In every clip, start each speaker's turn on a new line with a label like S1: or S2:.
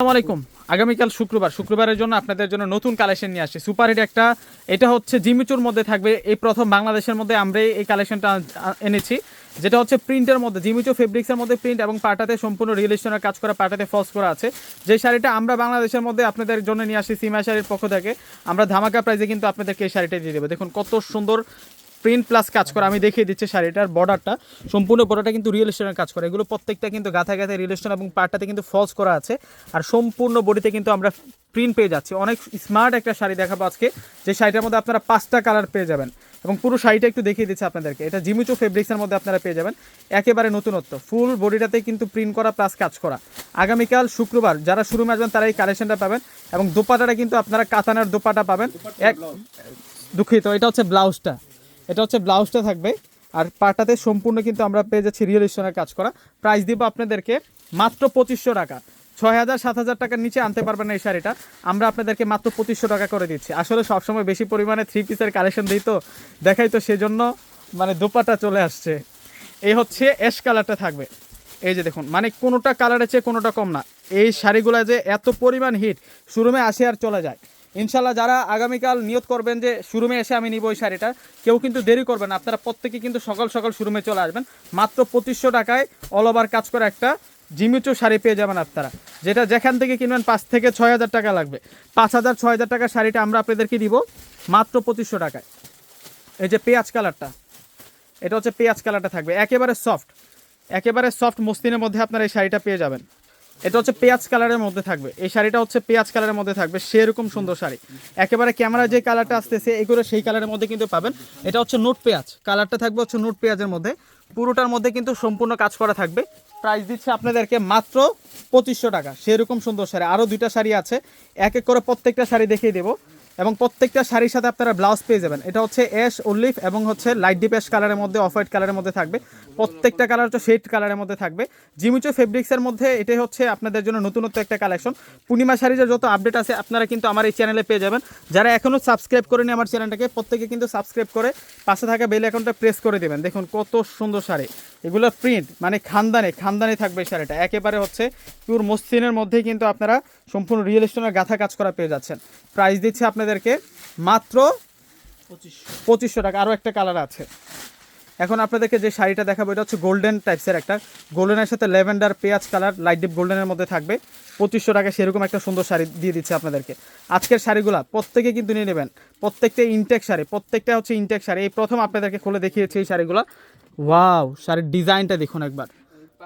S1: আসসালামু আলাইকুম। আগামীকাল শুক্রবার। শুক্রবারের জন্য আপনাদের জন্য নতুন কালেকশন নিয়ে আসছি। সুপার হিট একটা। এটা হচ্ছে জিমিচুর মধ্যে থাকবে। এই প্রথম বাংলাদেশের মধ্যে আমরা এই কালেকশনটা এনেছি। যেটা হচ্ছে প্রিন্টের মধ্যে জিমিচু ফেব্রিক্সের মধ্যে প্রিন্ট এবং পাটাতে সম্পূর্ণ রিলেশনের কাজ করা, পাটাতে ফলস করা আছে। যে শাড়িটা আমরা বাংলাদেশের মধ্যে আপনাদের জন্য নিয়ে আসি সিমা শাড়ির পক্ষ থেকে, আমরা ধামাকা প্রাইজে কিন্তু আপনাদেরকে এই শাড়িটা দিয়ে দেবো। দেখুন কত সুন্দর প্রিন্ট প্লাস কাজ করা, আমি দেখিয়ে দিচ্ছি শাড়িটার বর্ডারটা। সম্পূর্ণ বর্ডারটা কিন্তু রিয়েল স্টোনের কাজ করে। এগুলো প্রত্যেকটা কিন্তু গাথা গাথা রিয়েল স্টোন এবং পাটটাতে কিন্তু ফলস করা আছে। আর সম্পূর্ণ বডিতে কিন্তু আমরা প্রিন্ট পেয়ে যাচ্ছি। অনেক স্মার্ট একটা শাড়ি দেখাবো আজকে, যে শাড়িটার মধ্যে আপনারা পাঁচটা কালার পেয়ে যাবেন। এবং পুরো শাড়িটা একটু দেখিয়ে দিচ্ছি আপনাদেরকে। এটা জিমিচো ফেব্রিক্সের মধ্যে আপনারা পেয়ে যাবেন। একেবারে নতুনত্ব। ফুল বডিটাতে কিন্তু প্রিন্ট করা প্লাস কাজ করা। আগামীকাল শুক্রবার যারা শুরু আসবেন, তারা এই কালেকশনটা পাবেন এবং দোপাটাটা কিন্তু আপনারা কাতানার দোপাটা পাবেন। এক দুঃখিত, এটা হচ্ছে ব্লাউজটা। এটা হচ্ছে ব্লাউজটা থাকবে। আর পাটাতে সম্পূর্ণ কিন্তু আমরা পেয়ে যাচ্ছি রিয়েল স্টোনের কাজ করা। প্রাইস দিব আপনাদেরকে মাত্র পঁচিশশো টাকা। ছয় হাজার, সাত হাজার টাকার নিচে আনতে পারবেন না এই শাড়িটা। আমরা আপনাদেরকে মাত্র পঁচিশশো টাকা করে দিচ্ছি। আসলে সবসময় বেশি পরিমাণে থ্রি পিসের কালেকশন দিই তো। দেখাই তো সেজন্য মানে দোপাটা চলে আসছে। এই হচ্ছে অ্যাশ কালারটা থাকবে। এই যে দেখুন মানে কোনোটা কালারের চেয়ে কোনোটা কম না। এই শাড়িগুলো যে এত পরিমাণ হিট শোরুমে আসে আর চলে যায়। ইনশাল্লাহ যারা আগামীকাল নিয়ত করবেন যে শোরুমে এসে আমি নিব ওই শাড়িটা, কেউ কিন্তু দেরি করবেন আপনারা প্রত্যেকে কিন্তু সকাল সকাল শোরুমে চলে আসবেন। মাত্র পঁচিশশো টাকায় অল ওভার কাজ করা একটা জিমিচো শাড়ি পেয়ে যাবেন আপনারা। যেটা যেখান থেকে কিনবেন পাঁচ থেকে ছয় হাজার টাকা লাগবে। পাঁচ হাজার, ছয় হাজার টাকার শাড়িটা আমরা আপনাদেরকে দিব মাত্র পঁচিশশো টাকায়। এই যে পেঁয়াজ কালারটা, এটা হচ্ছে পেঁয়াজ কালারটা থাকবে। একেবারে সফট একেবারে সফট মসলিনের মধ্যে আপনারা এই শাড়িটা পেয়ে যাবেন। এটা হচ্ছে পেঁয়াজ কালারের মধ্যে থাকবে। এই শাড়িটা হচ্ছে পেঁয়াজ কালারের মধ্যে থাকবে, সেরকম সুন্দর শাড়ি। একেবারে ক্যামেরা যে কালারটা আসতেছে, এগুলো সেই কালারের মধ্যে কিন্তু পাবেন। এটা হচ্ছে নোট পেঁয়াজ, কালারটা থাকবে হচ্ছে নোট পেঁয়াজের মধ্যে। পুরোটার মধ্যে কিন্তু সম্পূর্ণ কাজ করা থাকবে। প্রাইস দিচ্ছে আপনাদেরকে মাত্র পঁচিশশো টাকা, সেরকম সুন্দর শাড়ি। আরও দুইটা শাড়ি আছে, এক এক করে প্রত্যেকটা শাড়ি দেখিয়ে দেবো। এবং প্রত্যেকটা শাড়ির সাথে আপনারা ব্লাউজ পেয়ে যাবেন। এটা হচ্ছে অ্যাশ অলিভ এবং হচ্ছে লাইট ডিপ অ্যাশ কালারের মধ্যে অফ হোয়াইট কালারের মধ্যে থাকবে। প্রত্যেকটা কালার হচ্ছে শেড কালারের মধ্যে থাকবে। জিমিচো ফেব্রিক্সের মধ্যে এটাই হচ্ছে আপনাদের জন্য নতুনত্ব একটা কালেকশন পূর্ণিমা শাড়ির যত আপডেট আছে, আপনারা কিন্তু আমার এই চ্যানেলে পেয়ে যাবেন। যারা এখনও সাবস্ক্রাইব করেনি আমার চ্যানেলটাকে প্রত্যেকে কিন্তু সাবস্ক্রাইব করে পাশে থাকা বেল অ্যাকাউন্টটা প্রেস করে দেবেন। দেখুন কত সুন্দর শাড়ি। এগুলো প্রিন্ট মানে খানদানে খানদানে থাকবে এই শাড়িটা। একেবারে হচ্ছে পিওর মসলিনের মধ্যেই কিন্তু আপনারা সম্পূর্ণ রিয়েল স্টোনের গাথা কাজ করা পেয়ে যাচ্ছেন। প্রাইস দিচ্ছে আপনাদেরকে মাত্র পঁচিশশো টাকা। আরও একটা কালার আছে। এখন আপনাদেরকে যে শাড়িটা দেখাবো, এটা হচ্ছে গোল্ডেন টাইপসের একটা। গোল্ডেনের সাথে ল্যাভেন্ডার পেঁয়াজ কালার লাইট ডিপ গোল্ডেনের মধ্যে থাকবে। পঁচিশশো টাকা সেরকম একটা সুন্দর শাড়ি দিয়ে দিচ্ছে আপনাদেরকে। আজকের শাড়িগুলো প্রত্যেকে কিন্তু নিয়ে নেবেন। প্রত্যেকটা ইনটেক শাড়ি, প্রত্যেকটা হচ্ছে ইনটেক শাড়ি। এই প্রথম আপনাদেরকে খুলে দেখিয়েছি এই শাড়িগুলো। ওয়াও শাড়ির ডিজাইনটা দেখুন একবার।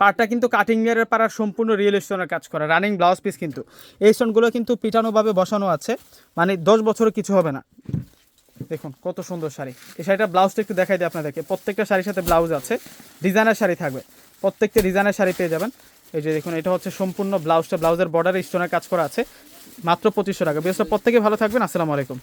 S1: পাটটা কিন্তু কাটিং এর পাড়ার সম্পূর্ণ রিয়েল স্টোনের কাজ করা রানিং ব্লাউজ পিস কিন্তু। এই স্টোনগুলো কিন্তু পিটানোভাবে বসানো আছে। মানে দশ বছরও কিছু হবে না। দেখুন, কত সুন্দর শাড়ি। এই শাড়িটা ব্লাউজটা একটু দেখাই দিই আপনাদেরকে। প্রত্যেকটা শাড়ির সাথে ব্লাউজ আছে, ডিজাইনার শাড়ি থাকবে। প্রত্যেকটা ডিজাইনার শাড়ি পেয়ে যাবেন। এই যে দেখুন, এটা হচ্ছে সম্পূর্ণ ব্লাউজটা, ব্লাউজের বর্ডারে স্টোনের কাজ করা আছে, মাত্র পঁচিশশো টাকা। বেশ প্রত্যেকে ভালো থাকবেন। আসসালামু আলাইকুম।